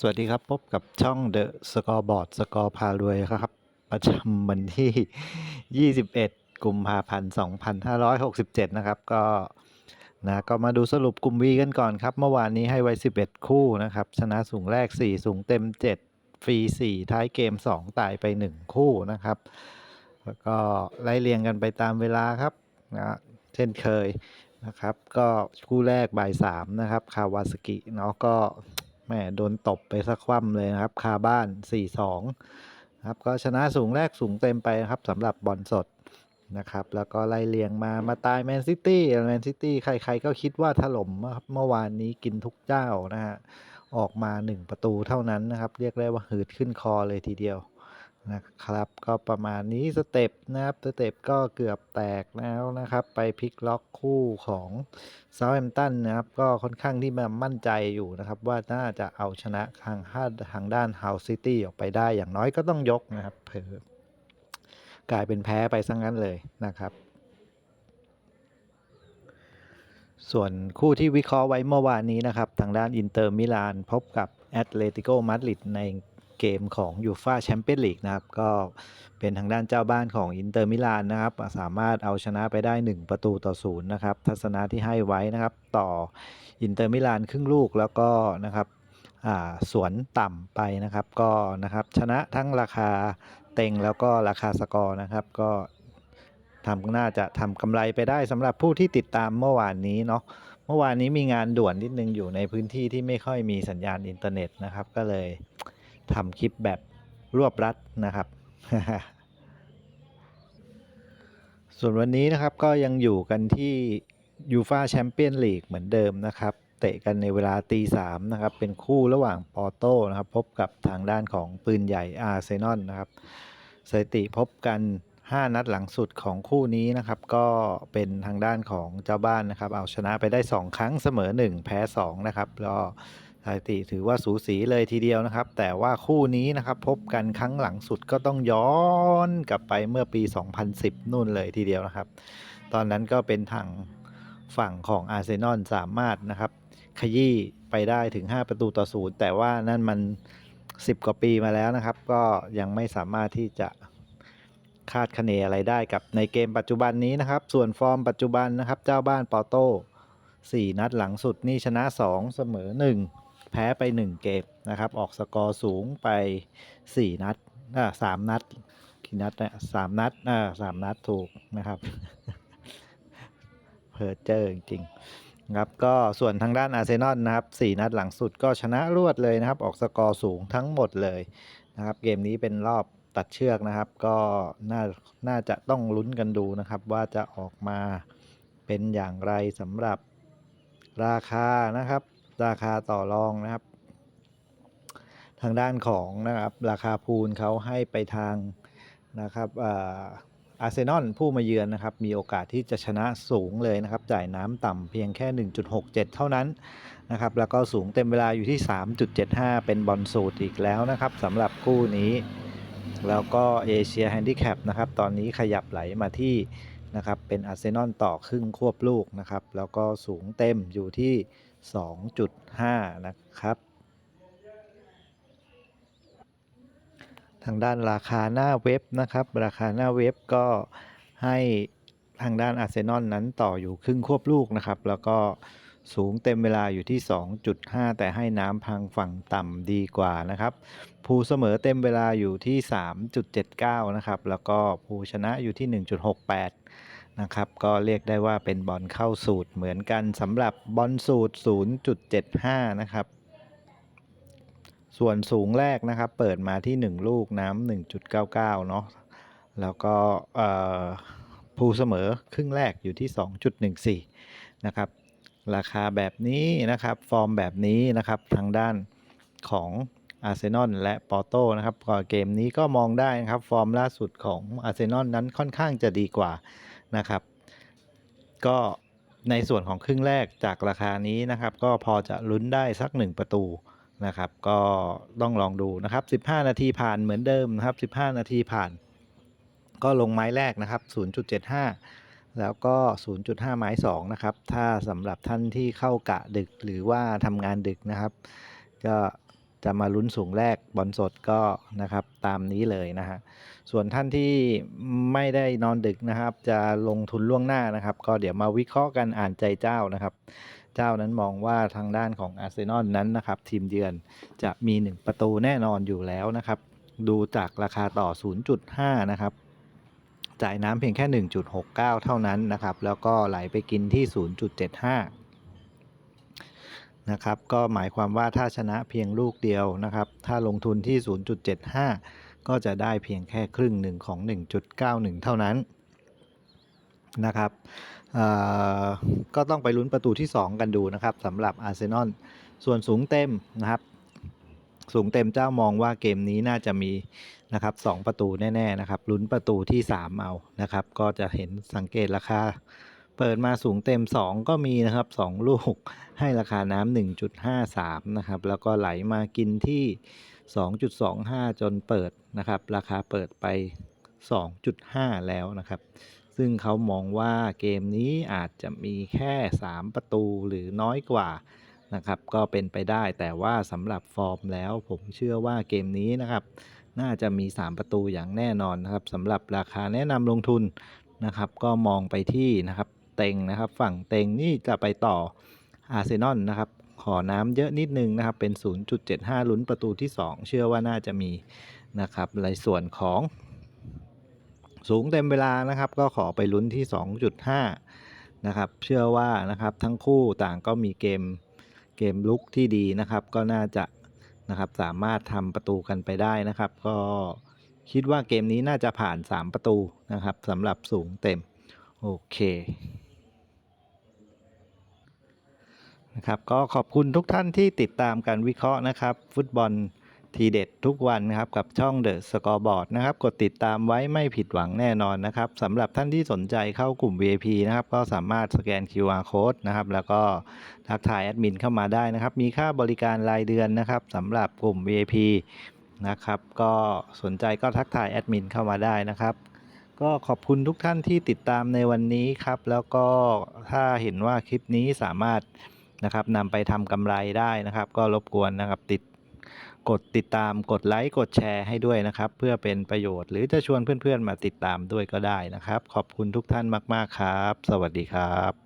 สวัสดีครับ พบกับช่อง The Scoreboard สกอร์พารวยครับ ประจำวันที่ 21 กุมภาพันธ์ 2567 นะครับ ก็นะก็มาดูสรุปกลุ่ม V กันก่อนครับ เมื่อวานนี้ให้ไว้ 11 คู่นะครับ ชนะสูงแรก 4 สูงเต็ม 7 ฟรี 4 ท้ายเกม 2 ตายไป 1 คู่นะครับ แล้วก็ไล่เรียงกันไปตามเวลาครับนะเช่นเคยนะครับ ก็คู่แรกบ่าย3นะครับ คาวาสกิเนาะก็ แหม่โดนตบไปสักคว่ำเลยนะครับ คาบ้าน 4-2ครับก็ชนะสูงแรกสูงเต็มไปนะครับสำหรับบอลสดนะครับ แล้วก็ไล่เลียงมามาตายแมนซิตี้แมนซิตี้ใครๆก็คิดว่าถล่มครับเมื่อวานนี้กินทุกเจ้านะฮะออกมา 1 ประตูเท่านั้นนะครับ เรียกได้ว่าหืดขึ้นคอเลยทีเดียว นะครับก็ประมาณนี้สเต็ปนะครับสเต็ปก็เกือบแตกแล้วนะครับ ไปพลิกล็อกคู่ของเซาท์แฮมป์ตันนะครับก็ค่อนข้างที่มามั่นใจอยู่นะครับ ว่าน่าจะเอาชนะทางทางด้านเฮาส์ซิตี้ออกไปได้อย่างน้อยก็ต้องยกนะครับเผอกลายเป็นแพ้ไปซะงั้นเลยนะครับ ส่วนคู่ที่วิเคราะห์ไว้เมื่อวานนี้นะครับ ทางด้านอินเตอร์มิลานพบกับแอตเลติโกมาดริดใน เกมของยูฟาแชมเปี้ยนลีกนะครับ ก็เป็นทางด้านเจ้าบ้านของอินเตอร์มิลานนะครับ สามารถเอาชนะไปได้ 1 ประตูต่อศูนย์นะครับ ทัศนะที่ให้ไว้นะครับ ต่ออินเตอร์มิลานครึ่งลูกแล้วก็นะครับสวนต่ำไปนะครับก็นะครับชนะทั้งราคาเต็งแล้วก็ราคาสกอร์นะครับ ก็ทำน่าจะทำกำไรไปได้สำหรับผู้ที่ติดตามเมื่อวานนี้เนาะเมื่อวานนี้มีงานด่วนนิดนึงอยู่ในพื้นที่ที่ไม่ค่อยมีสัญญาณอินเทอร์เน็ตนะครับ ก็เลย ทำคลิปแบบรวบรัดนะครับ ส่วนวันนี้นะครับก็ยังอยู่กันที่ยูฟาแชมเปี้ยนลีกเหมือนเดิมนะครับ เตะกันในเวลาตีสามนะครับ เป็นคู่ระหว่างปอร์โต้นะครับ พบกับทางด้านของปืนใหญ่อาร์เซนอลนะครับสถิติพบกัน 5 นัดหลังสุดของคู่นี้นะครับ ก็เป็นทางด้านของเจ้าบ้านนะครับ เอาชนะไปได้ 2 ครั้งเสมอ 1 แพ้ 2 นะครับแล้ว สถิติถือว่าสูสีเลยทีเดียวนะครับ แต่ว่าคู่นี้นะครับพบกันครั้งหลังสุดก็ต้องย้อนกลับไปเมื่อปี 2010 นู่นเลยทีเดียวนะครับ ตอนนั้นก็เป็นทางฝั่งของอาร์เซนอลสามารถนะครับ ขยี้ไปได้ถึง 5 ประตูต่อศูนย์แต่ว่านั่นมัน 10 กว่าปีมาแล้วนะครับ ก็ยังไม่สามารถที่จะคาดคะเนอะไรได้กับในเกมปัจจุบันนี้นะครับ ส่วนฟอร์มปัจจุบันนะครับ เจ้าบ้านปอโต้4นัดหลังสุดนี่ชนะ 2 เสมอ 1 แพ้ไป 1 เกมนะครับ ออกสกอร์สูงไป 4 นัดอ่าสามนัดกี่นัดเนี่ยสามนัดอ่าสามนัดถูกนะครับเพอเจอร์จริงๆครับก็ส่วนทางด้านอาร์เซนอลนะครับ4นัดหลังสุดก็ชนะรวดเลยนะครับ ออกสกอร์สูงทั้งหมดเลยนะครับ เกมนี้เป็นรอบตัดเชือกนะครับ ก็น่าน่าจะต้องลุ้นกันดูนะครับ ว่าจะออกมาเป็นอย่างไรสำหรับราคานะครับ ราคาต่อรองนะครับ ทางด้านของนะครับราคาพูลเขาให้ไปทางนะครับอาร์เซนอลผู้มาเยือนนะครับ มีโอกาสที่จะชนะสูงเลยนะครับ จ่ายน้ำต่ำเพียงแค่ 1.67 เท่านั้นนะครับ แล้วก็สูงเต็มเวลาอยู่ที่ 3.75 เป็นบอลสูตรอีกแล้วนะครับสำหรับคู่นี้ แล้วก็เอเชียแฮนดิแคปนะครับ ตอนนี้ขยับไหลมาที่นะครับ เป็นอาร์เซนอลต่อครึ่งควบลูกนะครับ แล้วก็สูงเต็มอยู่ที่ 2.5 นะครับ ทางด้านราคาหน้าเว็บนะครับ ราคาหน้าเว็บก็ให้ทางด้านอาร์เซนอลนั้นต่ออยู่ครึ่งควบลูกนะครับ แล้วก็สูงเต็มเวลาอยู่ที่ 2.5 แต่ให้น้ำพังฝั่งต่ำดีกว่านะครับ ภูเสมอเต็มเวลาอยู่ที่ 3.79 นะครับ แล้วก็ภูชนะอยู่ที่ 1.68 นะครับ ก็เรียกได้ว่าเป็นบอลเข้าสูตรเหมือนกันสำหรับบอลสูตร 0.75 นะครับ ส่วนสูงแรกนะครับ เปิดมาที่ 1 ลูกน้ำ1.99 เนาะแล้วก็ภูเสมอครึ่งแรกอยู่ที่ 2.14 นะครับ ราคาแบบนี้นะครับ ฟอร์มแบบนี้นะครับทางด้านของอาร์เซนอลและปอร์โตนะครับก็เกมนี้ก็มองได้นะครับ ฟอร์มล่าสุดของอาร์เซนอลนั้นค่อนข้างจะดีกว่า นะครับ ก็ในส่วนของครึ่งแรกจากราคานี้นะครับ ก็พอจะลุ้นได้สัก 1 ประตูนะครับ ก็ต้องลองดูนะครับ 15 นาทีผ่านเหมือนเดิมนะครับ 15 นาทีผ่าน ก็ลงไม้แรกนะครับ 0.75 แล้วก็ 0.5 ไม้2นะครับ ถ้าสำหรับท่านที่เข้ากะดึกหรือว่าทำงานดึกนะครับ ก็ จะมาลุ้นสูงแรกบอลสดก็นะครับตามนี้เลยนะฮะส่วนท่านที่ไม่ได้นอนดึกนะครับ จะลงทุนล่วงหน้านะครับ ก็เดี๋ยวมาวิเคราะห์กันอ่านใจเจ้านะครับ เจ้านั้นมองว่าทางด้านของอาร์เซนอลนั้นนะครับ ทีมเยือนจะมี 1 ประตูแน่นอนอยู่แล้วนะครับ ดูจากราคาต่อ 0.5 นะครับจ่ายน้ำเพียงแค่ 1.69 เท่านั้นนะครับ แล้วก็ไหลไปกินที่ 0.75 นะครับก็หมายความว่าถ้าชนะเพียงลูกเดียวนะครับ ถ้าลงทุนที่ 0.75 ก็จะได้เพียงแค่ครึ่งหนึ่งของ 1.91 เท่านั้นนะครับเอ่อก็ต้องไปลุ้นประตูที่ 2 กันดูนะครับสำหรับอาร์เซนอลส่วนสูงเต็มนะครับ สูงเต็มเจ้ามองว่าเกมนี้น่าจะมีนะครับสองประตูแน่ ๆ นะครับลุ้นประตูที่ 3 เอานะครับ ก็จะเห็นสังเกตราคา เปิดมาสูงเต็ม 2 ก็มีนะครับ 2 ลูกให้ราคาน้ำ1.53 นะครับ แล้วก็ไหลมากินที่ 2.25 จนเปิดนะครับ ราคาเปิดไป 2.5 แล้วนะครับ ซึ่งเขามองว่าเกมนี้อาจจะมีแค่ 3 ประตูหรือน้อยกว่านะครับ ก็เป็นไปได้แต่ว่าสำหรับฟอร์มแล้วผมเชื่อว่าเกมนี้นะครับ น่าจะมี 3 ประตูอย่างแน่นอนนะครับสำหรับราคาแนะนำลงทุนนะครับ ก็มองไปที่นะครับ เต็งนะครับ ฝั่งเต็งนี่จะไปต่ออาร์เซนอลนะครับ ขอน้ำเยอะนิดนึงนะครับ เป็น 0.75 ลุ้นประตูที่ 2 เชื่อว่าน่าจะมีนะครับในส่วนของสูงเต็มเวลานะครับ ก็ขอไปลุ้นที่ 2.5 นะครับ เชื่อว่านะครับทั้งคู่ต่างก็มีเกมเกมลุกที่ดีนะครับ ก็น่าจะนะครับสามารถทำประตูกันไปได้นะครับ ก็คิดว่าเกมนี้น่าจะผ่าน 3 ประตูนะครับสำหรับสูงเต็ม โอเค นะครับก็ขอบคุณทุกท่านที่ติดตามการวิเคราะห์นะครับ ฟุตบอลทีเด็ดทุกวันนะครับกับช่อง The Scoreboard นะครับกดติดตามไว้ไม่ผิดหวังแน่นอนนะครับสำหรับท่านที่สนใจเข้ากลุ่ม VIP นะครับก็สามารถสแกน QR Code นะครับแล้วก็ทักทายแอดมินเข้ามาได้นะครับ มีค่าบริการรายเดือนนะครับสำหรับกลุ่ม VIP นะครับก็สนใจก็ทักทายแอดมินเข้ามาได้นะครับ ก็ขอบคุณทุกท่านที่ติดตามในวันนี้ครับ แล้วก็ถ้าเห็นว่าคลิปนี้สามารถ นะครับนำไปทำกำไรได้นะครับ ก็รบกวนนะครับติดกดติดตามกดไลค์กดแชร์ให้ด้วยนะครับ เพื่อเป็นประโยชน์หรือจะชวนเพื่อนๆมาติดตามด้วยก็ได้นะครับ ขอบคุณทุกท่านมาก ๆ ครับ สวัสดีครับ